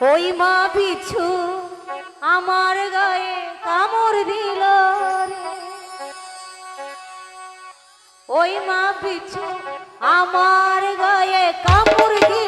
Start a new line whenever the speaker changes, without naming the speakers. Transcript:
ওই মা পিছু আমার গায়ে কামড় দিল ওই মা পিছু আমার গায়ে কামড় দিল